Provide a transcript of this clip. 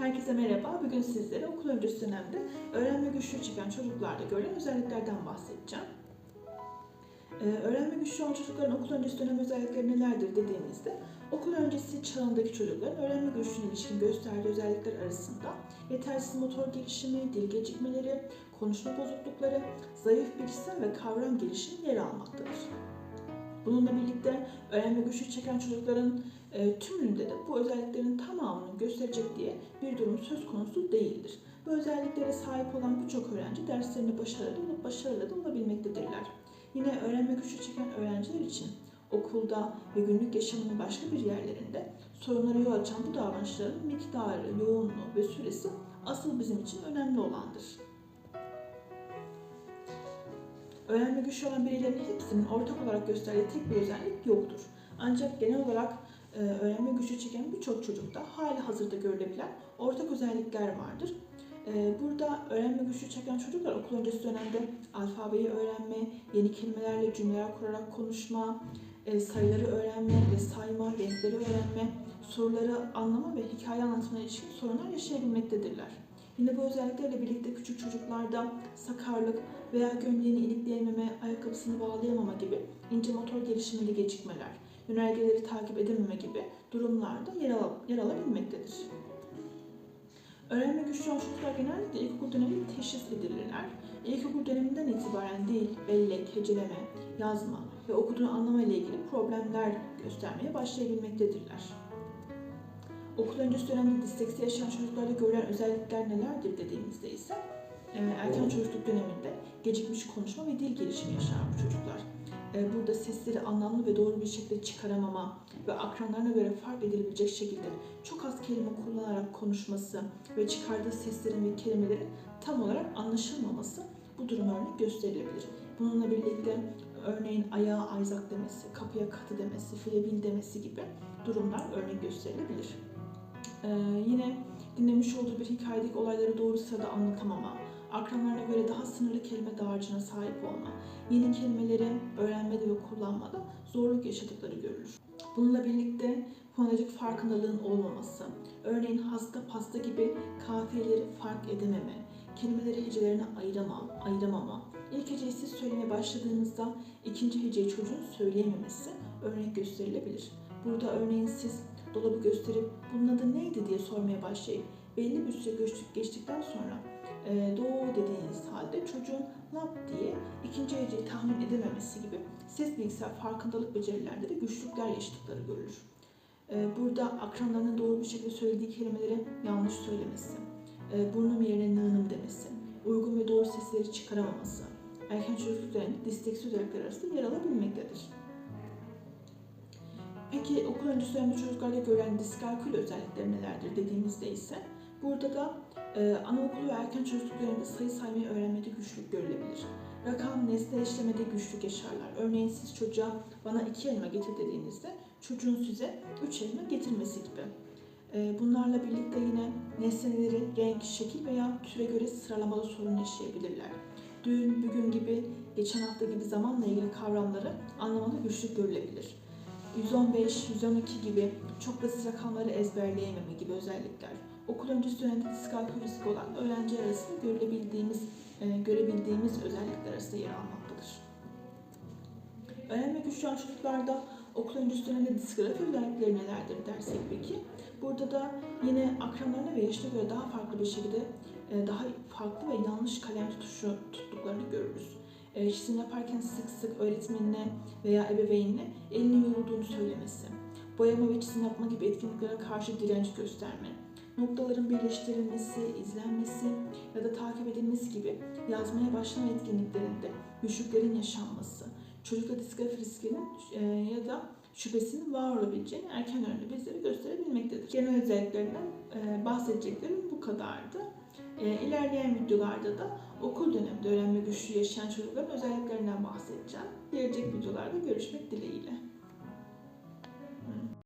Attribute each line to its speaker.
Speaker 1: Herkese merhaba. Bugün sizlere okul öncesi dönemde öğrenme güçlüğü çeken çocuklarda görülen özelliklerden bahsedeceğim. Ee, öğrenme güçlüğü olan çocukların okul öncesi dönem özellikleri nelerdir dediğimizde okul öncesi çağındaki çocukların öğrenme güçlüğüne ilişkin gösterdiği özellikler arasında yetersiz motor gelişimi, dil gecikmeleri, konuşma bozuklukları, zayıf bilişsel ve kavram gelişimi yer almaktadır. Bununla birlikte öğrenme güçlüğü çeken çocukların e, tümünde de bu özelliklerin tamamını gösterecek diye bir durum söz konusu değildir. Bu özelliklere sahip olan birçok öğrenci derslerinde başarılı olup başarılı da olabilmektedirler. Yine öğrenme güçlüğü çeken öğrenciler için okulda ve günlük yaşamının başka bir yerlerinde sorunlara yol açan bu davranışların miktarı, yoğunluğu ve süresi asıl bizim için önemli olandır. Öğrenme güçlü olan bireylerin hepsinin ortak olarak gösterdiği tek bir özellik yoktur. Ancak genel olarak e, öğrenme güçlüğü çeken birçok çocukta hali hazırda görülebilen ortak özellikler vardır. E, burada öğrenme güçlüğü çeken çocuklar okul öncesi dönemde alfabeyi öğrenme, yeni kelimelerle cümleler kurarak konuşma, e, sayıları öğrenme ve sayma, renkleri öğrenme, soruları anlama ve hikaye anlatmaya ilişkin sorunlar yaşayabilmektedirler. Yine bu özelliklerle birlikte küçük çocuklarda sakarlık veya gömleğini ilikleyememe, ayakkabısını bağlayamama gibi ince motor gelişiminde gecikmeler, yönergeleri takip edememe gibi durumlarda yer, al yer alabilmektedir. Öğrenme güçlü olan çocuklar genellikle ilkokul döneminde teşhis edilirler. İlkokul döneminden itibaren dil, bellek, heceleme, yazma ve okuduğunu anlama ile ilgili problemler göstermeye başlayabilmektedirler. Okul öncesi dönemde disleksi yaşayan çocuklarda görülen özellikler nelerdir dediğimizde ise e, erken çocukluk döneminde gecikmiş konuşma ve dil gelişimi yaşayan bu çocuklar. E, Burada sesleri anlamlı ve doğru bir şekilde çıkaramama ve akranlarına göre fark edilebilecek şekilde çok az kelime kullanarak konuşması ve çıkardığı seslerin ve kelimelerin tam olarak anlaşılmaması bu durum örnek gösterilebilir. Bununla birlikte örneğin ayağa ayzak demesi, kapıya katı demesi, filebil demesi gibi durumlar örnek gösterilebilir. Ee, yine dinlemiş olduğu bir hikayedeki olayları doğru sırada anlatamama, akranlarına göre daha sınırlı kelime dağarcığına sahip olma, yeni kelimeleri öğrenmede ve kullanmada zorluk yaşadıkları görülür. Bununla birlikte fonolojik farkındalığın olmaması, örneğin hasta pasta gibi kafiyeleri fark edememe, kelimeleri hecelerine ayırama, ayıramama, ilk heceyi siz söylemeye başladığınızda ikinci heceyi çocuğun söyleyememesi örnek gösterilebilir. Burada örneğin siz dolabı gösterip bunun adı neydi diye sormaya başlayıp belli bir süre geçtik, geçtikten sonra e, doğu dediğiniz halde çocuğun lap diye ikinci heceyi tahmin edememesi gibi ses bilgisayar farkındalık becerilerinde de güçlükler yaşadıkları görülür. E, burada akranlarının doğru bir şekilde söylediği kelimeleri yanlış söylemesi, e, burnum yerine nığınım demesi, uygun ve doğru sesleri çıkaramaması, erken çocukluk döneminde disleksi özellikler arasında yer alabilmektedir. Peki okul öncesi dönemde çocuklarda görülen diskalkül özellikleri nelerdir dediğimizde ise burada da e, anaokulu ve erken çocukluk döneminde sayı saymayı öğrenmede güçlük görülebilir. Rakam, nesne işlemede güçlük yaşarlar. Örneğin siz çocuğa bana iki elma getir dediğinizde çocuğun size üç elma getirmesi gibi. E, bunlarla birlikte yine nesneleri renk, şekil veya türe göre sıralamada sorun yaşayabilirler. Dün, bugün gibi, geçen hafta gibi zamanla ilgili kavramları anlamada güçlük görülebilir. 115, 112 gibi çok basit rakamları ezberleyememe gibi özellikler. Okul öncesi dönemde diskalkül riski olan öğrenci arasında görülebildiğimiz, e, görebildiğimiz özellikler arasında yer almaktadır. Öğrenme güçlü olan okul öncesi dönemde diskografi özellikleri nelerdir dersek peki. Burada da yine akranlarına ve yaşına göre daha farklı bir şekilde e, daha farklı ve yanlış kalem tutuşu tuttuklarını görürüz. E, çizim yaparken sık sık öğretmenine veya ebeveynine elinin yorulduğunu söylemesi, boyama ve çizim yapma gibi etkinliklere karşı direnç gösterme, noktaların birleştirilmesi, izlenmesi ya da takip edilmesi gibi yazmaya başlama etkinliklerinde güçlüklerin yaşanması, çocukla diskalif riskinin e, ya da şüphesinin var olabileceğini erken öğrenme bizlere gösterebilmektedir. Genel özelliklerinden e, bahsedeceklerim bu kadardı. E, ilerleyen videolarda da okul döneminde öğrenme güçlüğü yaşayan çocukların özelliklerinden bahsedeceğim. Gelecek videolarda görüşmek dileğiyle.